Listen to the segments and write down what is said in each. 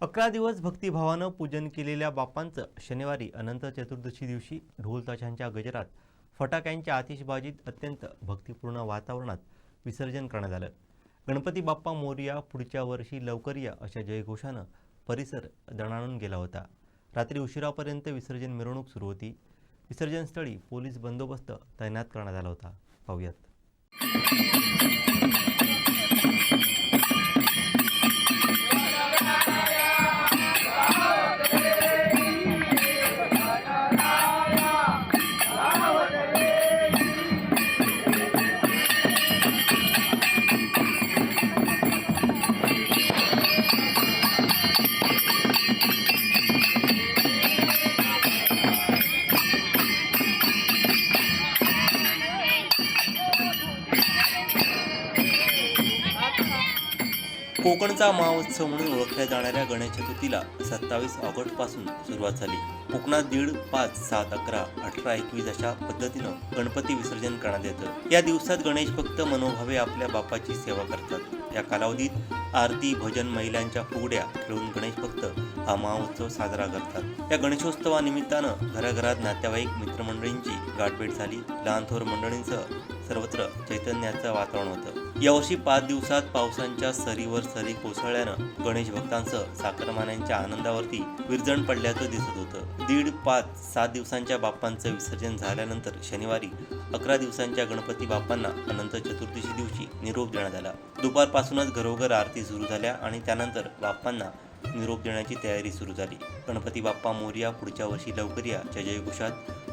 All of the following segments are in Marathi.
अकरा दिवस भक्तिभावानं पूजन केलेल्या बाप्पांचं शनिवारी अनंत चतुर्दशी दिवशी ढोलताशांच्या गजरात फटाक्यांच्या आतिषबाजीत अत्यंत भक्तिपूर्ण वातावरणात विसर्जन करण्यात आलं. गणपती बाप्पा मोरया पुढच्या वर्षी लवकर या अशा जयघोषानं परिसर दणाणून गेला होता. रात्री उशिरापर्यंत विसर्जन मिरवणूक सुरू होती. विसर्जनस्थळी पोलीस बंदोबस्त तैनात करण्यात आला होता. पाहूयात. कोकणचा महोत्सव म्हणून ओळखल्या जाणाऱ्या गणेश चतुर्थीला सत्तावीस ऑगस्टपासून सुरुवात झाली. कोकणात दीड पाच सात अकरा अठरा एकवीस अशा पद्धतीनं गणपती विसर्जन करण्यात येतं. या दिवसात गणेश भक्त मनोभावे आपल्या बापाची सेवा करतात. या कालावधीत आरती भजन महिलांच्या फुगड्या खेळून गणेश भक्त हा महोत्सव साजरा करतात. या गणेशोत्सवानिमित्तानं घराघरात नातेवाईक मित्रमंडळींची गाठभेट झाली. लहान थोर मंडळींसह सर्वत्र चैतन्याचं वातावरण होतं. यावर्षी पाच दिवसात पावसांच्या सरीवर सरी कोसळल्यानं गणेश भक्तांसह साखरमान्यांच्या आनंदावरती विरजण पडल्याचं दिसत होतं. दीड पाच सात दिवसांच्या बाप्पांचं विसर्जन झाल्यानंतर शनिवारी अकरा दिवसांच्या गणपती बाप्पांना अनंत चतुर्दशी दिवशी निरोप देण्यात आला. दुपारपासूनच घरोघर आरती सुरू झाल्या आणि त्यानंतर बाप्पांना निरोप देण्याची तयारी सुरू झाली. गणपती बाप्पा मोर्या पुढच्या वर्षी लवकर या जयघोषात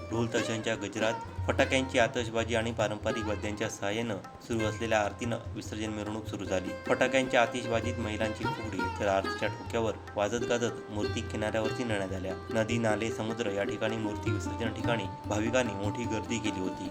ढोल तशांच्या गजरात फटाक्यांची आतषबाजी आणि पारंपरिक वाद्यांच्या सहाय्यानं सुरू असलेल्या आरतीनं विसर्जन मिरवणूक सुरू झाली. फटाक्यांच्या आतिषबाजीत महिलांची फुगडी तर आरतीच्या ठोक्यावर वाजत गाजत मूर्ती किनाऱ्यावरती नेण्यात आल्या. नदी नाले समुद्र या ठिकाणी मूर्ती विसर्जन ठिकाणी भाविकांनी मोठी गर्दी केली होती.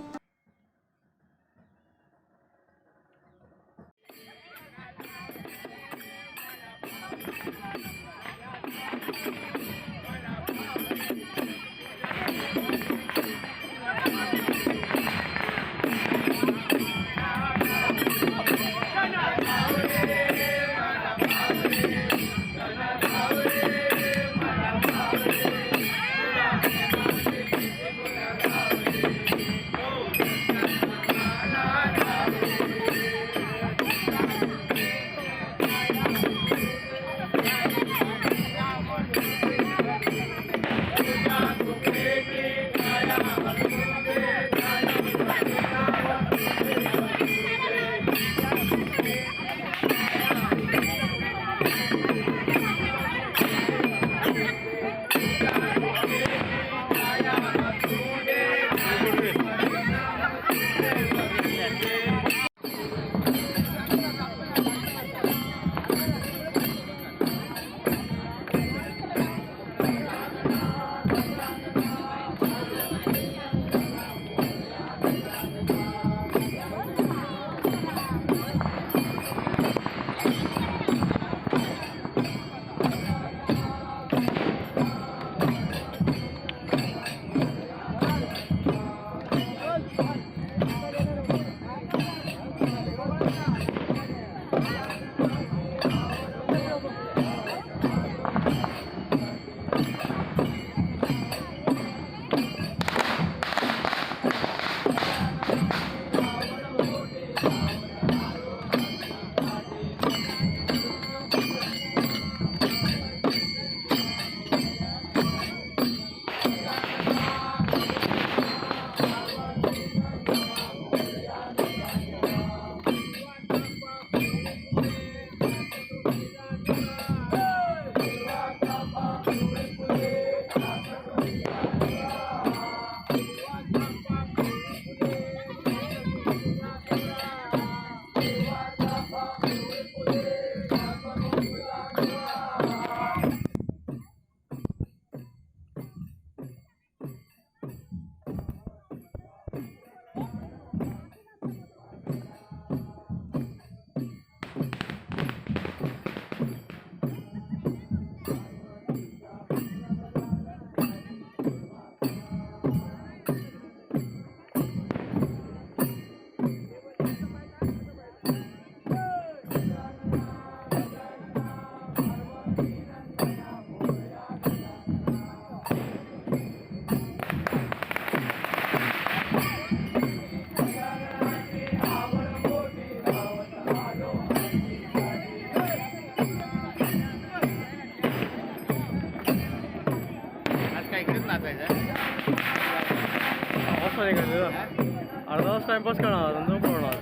अर्धा तास टाइमपास करणार नंतर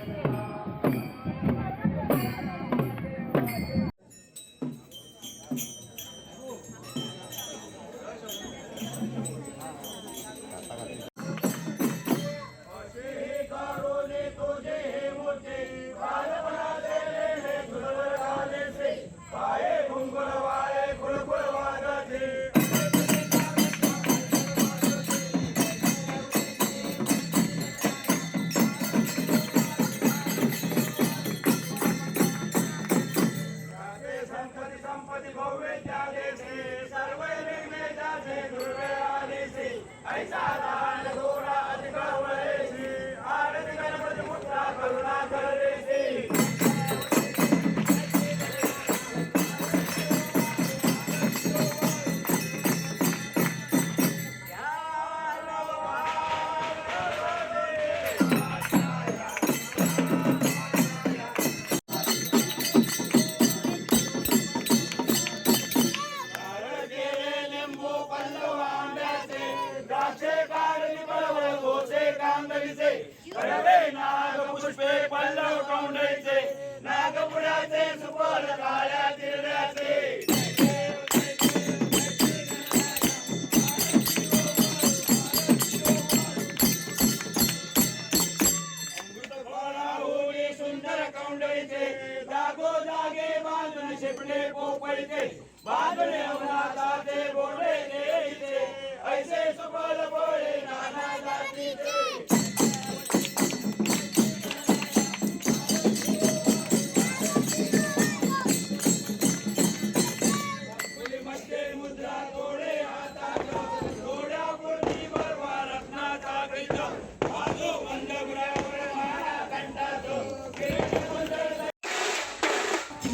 बांधून शिपणे पोपळीचे बांधणे अवनाथाचे बोले देईचे ऐसे सुबल बोले नाना जातीचे.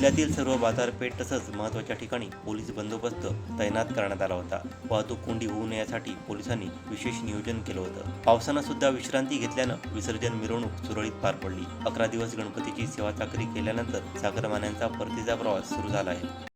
जिल्ह्यातील सर्व बाजारपेठ तसंच महत्त्वाच्या ठिकाणी पोलीस बंदोबस्त तैनात करण्यात आला होता. वाहतूक कोंडी होऊ नये यासाठी पोलिसांनी विशेष नियोजन केलं होतं. पावसानं सुद्धा विश्रांती घेतल्यानं विसर्जन मिरवणूक सुरळीत पार पडली. अकरा दिवस गणपतीची सेवा चाकरी केल्यानंतर सागरमान्यांचा परतीचा प्रवास सुरू झाला आहे.